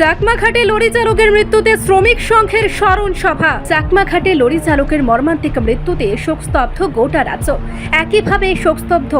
চাকমাঘাটে lorry চালকের মৃত্যুতে শ্রমিক সংঘের স্মরণ সভা। চাকমাঘাটে লরি চালকের মর্মান্তিক মৃত্যুতে শোকস্তব্ধ গোটা রাজ্য। একইভাবে শোকস্তব্ধ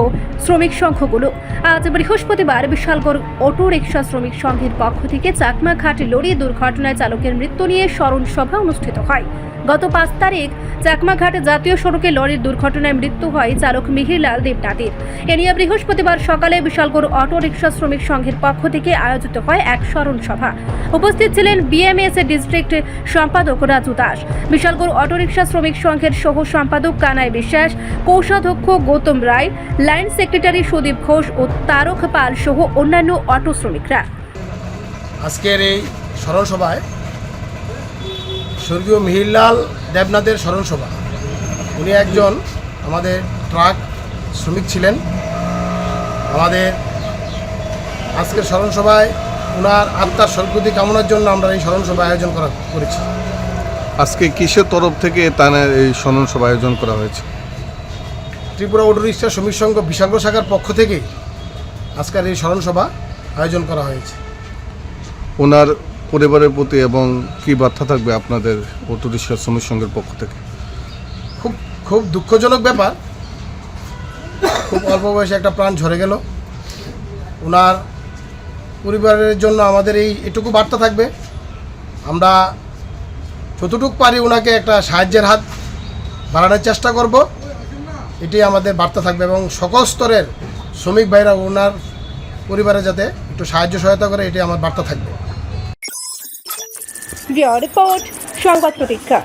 শ্রমিক সংঘগুলো। আজ বৃহস্পতিবার বিশালগড় অটো রিক্সা শ্রমিক সংঘের পক্ষ থেকে চাকমাঘাট লরি দুর্ঘটনায় চালকের মৃত্যু নিয়ে স্মরণ সভা অনুষ্ঠিত হয়। গত পাঁচ তারিখ চাকমাঘাট জাতীয় সড়কে লরির দুর্ঘটনায় মৃত্যু হয় চালক মিহিরলাল দেবনাথের। এ নিয়ে বৃহস্পতিবার সকালে বিশালগড় অটো রিক্সা শ্রমিক সংঘের পক্ষ থেকে আয়োজিত হয় এক স্মরণ সভা। উপস্থিত ছিলেন বিএমএস এর ডিস্ট্রিক্ট সম্পাদক রাজু দাস। বিশালগড় অটো রিক্সা শ্রমিক সংঘের সহ সম্পাদক কানাই বিশ্বাস, কোষাধ্যক্ষ গৌতম রায় লাইন সেক্রেটারি সুদীপ ঘোষ ও তারক পাল সহ অন্যান্য অটো শ্রমিকরা। আজকের এই স্মরণ সভায় স্বর্গীয় মিহিরলাল দেবনাথের স্মরণ সভা উনি একজন আমাদের ট্রাক শ্রমিক ছিলেন। আমাদের আজকের স্মরণ সভায় ওনার আত্মার সদ্গতি কামনার জন্য আমরা এই স্মরণ সভা আয়োজন করা করেছি। আজকে কিসের তরফ থেকে তানের এই স্মরণ সভা আয়োজন করা হয়েছে? ত্রিপুরা অটো রিক্সা শ্রমিক সংঘ বিশাঙ্গ শাখার পক্ষ থেকে আজকের এই স্মরণ সভা আয়োজন করা হয়েছে। ওনার পরিবারের প্রতি এবং কি বার্তা থাকবে আপনাদের অটো রিক্সা শ্রমিক সংঘের পক্ষ থেকে? খুব খুব দুঃখজনক ব্যাপার। খুব অল্প বয়সে একটা প্রাণ ঝরে গেল। ওনার পরিবারের জন্য আমাদের এই এটুকু বার্তা থাকবে। আমরা যতটুকু পারি ওনাকে একটা সাহায্যের হাত বাড়ানোর চেষ্টা করব। এটি আমাদের বার্তা থাকবে এবং সকল স্তরের শ্রমিক ভাইরা ওনার পরিবারে যাতে একটু সাহায্য সহায়তা করে এটি আমার বার্তা থাকবে। রিপোর্ট, সংবাদ প্রতীক্ষা।